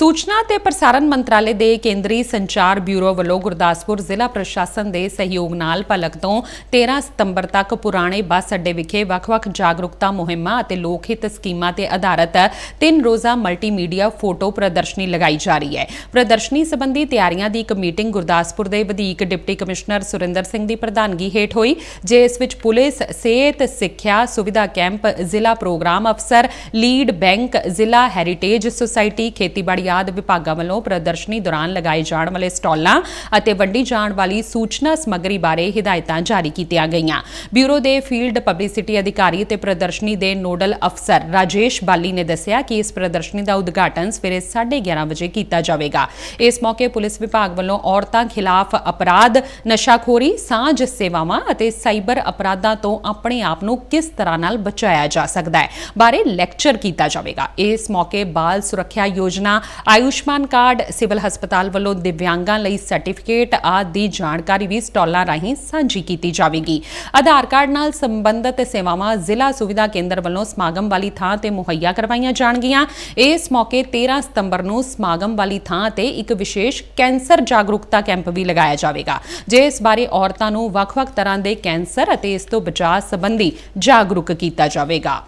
ਸੂਚਨਾ ਤੇ ਪ੍ਰਸਾਰਣ ਮੰਤਰਾਲੇ ਦੇ ਕੇਂਦਰੀ ਸੰਚਾਰ ਬਿਊਰੋ ਵੱਲੋਂ ਗੁਰਦਾਸਪੁਰ ਜ਼ਿਲ੍ਹਾ ਪ੍ਰਸ਼ਾਸਨ ਦੇ ਸਹਿਯੋਗ ਨਾਲ ਭਲਕ ਤੋਂ 13 ਸਤੰਬਰ ਤੱਕ ਪੁਰਾਣੇ ਬੱਸ ਅੱਡੇ ਵਿਖੇ ਵੱਖ-ਵੱਖ ਜਾਗਰੂਕਤਾ ਮੁਹਿੰਮਾਂ ਅਤੇ ਲੋਕ ਹਿੱਤ ਸਕੀਮਾਂ ਤੇ ਆਧਾਰਿਤ ਤਿੰਨ ਰੋਜ਼ਾ ਮਲਟੀਮੀਡੀਆ ਫੋਟੋ ਪ੍ਰਦਰਸ਼ਨੀ ਲਗਾਈ ਜਾ ਰਹੀ ਹੈ। ਪ੍ਰਦਰਸ਼ਨੀ ਸੰਬੰਧੀ ਤਿਆਰੀਆਂ ਦੀ ਇੱਕ ਮੀਟਿੰਗ ਗੁਰਦਾਸਪੁਰ ਦੇ ਵਧੀਕ ਡਿਪਟੀ ਕਮਿਸ਼ਨਰ ਸੁਰਿੰਦਰ ਸਿੰਘ ਦੀ ਪ੍ਰਧਾਨਗੀ ਹੇਠ ਹੋਈ, ਜਿਸ ਵਿੱਚ ਪੁਲਿਸ, ਸਿਹਤ, ਸਿੱਖਿਆ, ਸੁਵਿਧਾ ਕੈਂਪ, ਜ਼ਿਲ੍ਹਾ ਪ੍ਰੋਗਰਾਮ ਅਫਸਰ, ਲੀਡ ਬੈਂਕ, ਜ਼ਿਲ੍ਹਾ ਹੈਰੀਟੇਜ ਸੁਸਾਇਟੀ, ਖੇਤੀਬਾੜੀ ਆਦਿ ਵਿਭਾਗਾਂ ਵੱਲੋਂ ਪ੍ਰਦਰਸ਼ਨੀ ਦੌਰਾਨ ਲਗਾਏ ਜਾਣ ਵਾਲੇ ਸਟਾਲਾਂ ਅਤੇ ਵੰਡੀ ਜਾਣ ਵਾਲੀ ਸੂਚਨਾ ਸਮੱਗਰੀ ਬਾਰੇ ਹਦਾਇਤਾਂ ਜਾਰੀ ਕੀਤੀਆਂ ਗਈਆਂ। ਬਿਊਰੋ ਦੇ ਫੀਲਡ ਪਬਲਿਸਿਟੀ ਅਧਿਕਾਰੀ ਤੇ ਪ੍ਰਦਰਸ਼ਨੀ ਦੇ ਨੋਡਲ ਅਫਸਰ ਰਾਜੇਸ਼ ਬਾਲੀ ਨੇ ਦੱਸਿਆ ਕਿ ਇਸ ਪ੍ਰਦਰਸ਼ਨੀ ਦਾ ਉਦਘਾਟਨ ਸਵੇਰੇ 11:30 ਵਜੇ ਕੀਤਾ ਜਾਵੇਗਾ। ਇਸ ਮੌਕੇ ਪੁਲਿਸ ਵਿਭਾਗ ਵੱਲੋਂ ਔਰਤਾਂ ਖਿਲਾਫ ਅਪਰਾਧ, ਨਸ਼ਾਖੋਰੀ, ਸਾਂਝ ਸੇਵਾਵਾਂ ਅਤੇ ਸਾਈਬਰ ਅਪਰਾਧਾਂ ਤੋਂ ਆਪਣੇ ਆਪ ਨੂੰ ਕਿਸ ਤਰ੍ਹਾਂ ਨਾਲ ਬਚਾਇਆ ਜਾ ਸਕਦਾ ਹੈ ਬਾਰੇ ਲੈਕਚਰ ਕੀਤਾ ਜਾਵੇਗਾ। ਇਸ ਮੌਕੇ ਬਾਲ ਸੁਰੱਖਿਆ ਯੋਜਨਾ ਆਯੁਸ਼ਮਾਨ ਕਾਰਡ ਸਿਵਲ ਹਸਪਤਾਲ ਵੱਲੋਂ ਦਿਵਿਆਂਗਾਂ ਲਈ ਸਰਟੀਫਿਕੇਟ ਆਦਿ ਦੀ ਜਾਣਕਾਰੀ ਵੀ ਸਟਾਲਾਂ ਰਾਹੀਂ ਸਾਂਝੀ ਕੀਤੀ ਜਾਵੇਗੀ। ਆਧਾਰ ਕਾਰਡ ਨਾਲ ਸੰਬੰਧਿਤ ਸੇਵਾਵਾਂ ਜ਼ਿਲ੍ਹਾ ਸੁਵਿਧਾ ਕੇਂਦਰ ਵੱਲੋਂ ਸਮਾਗਮ ਵਾਲੀ ਥਾਂ ਤੇ ਮੁਹੱਈਆ ਕਰਵਾਈਆਂ ਜਾਣਗੀਆਂ। ਇਸ ਮੌਕੇ 13 ਸਤੰਬਰ ਨੂੰ ਸਮਾਗਮ ਵਾਲੀ ਥਾਂ ਤੇ ਇੱਕ ਵਿਸ਼ੇਸ਼ ਕੈਂਸਰ ਜਾਗਰੂਕਤਾ ਕੈਂਪ ਵੀ ਲਗਾਇਆ ਜਾਵੇਗਾ ਜਿਸ ਬਾਰੇ ਔਰਤਾਂ ਨੂੰ ਵੱਖ-ਵੱਖ ਤਰ੍ਹਾਂ ਦੇ ਕੈਂਸਰ ਅਤੇ ਇਸ ਤੋਂ ਬਚਾਅ ਸੰਬੰਧੀ ਜਾਗਰੂਕ ਕੀਤਾ ਜਾਵੇਗਾ।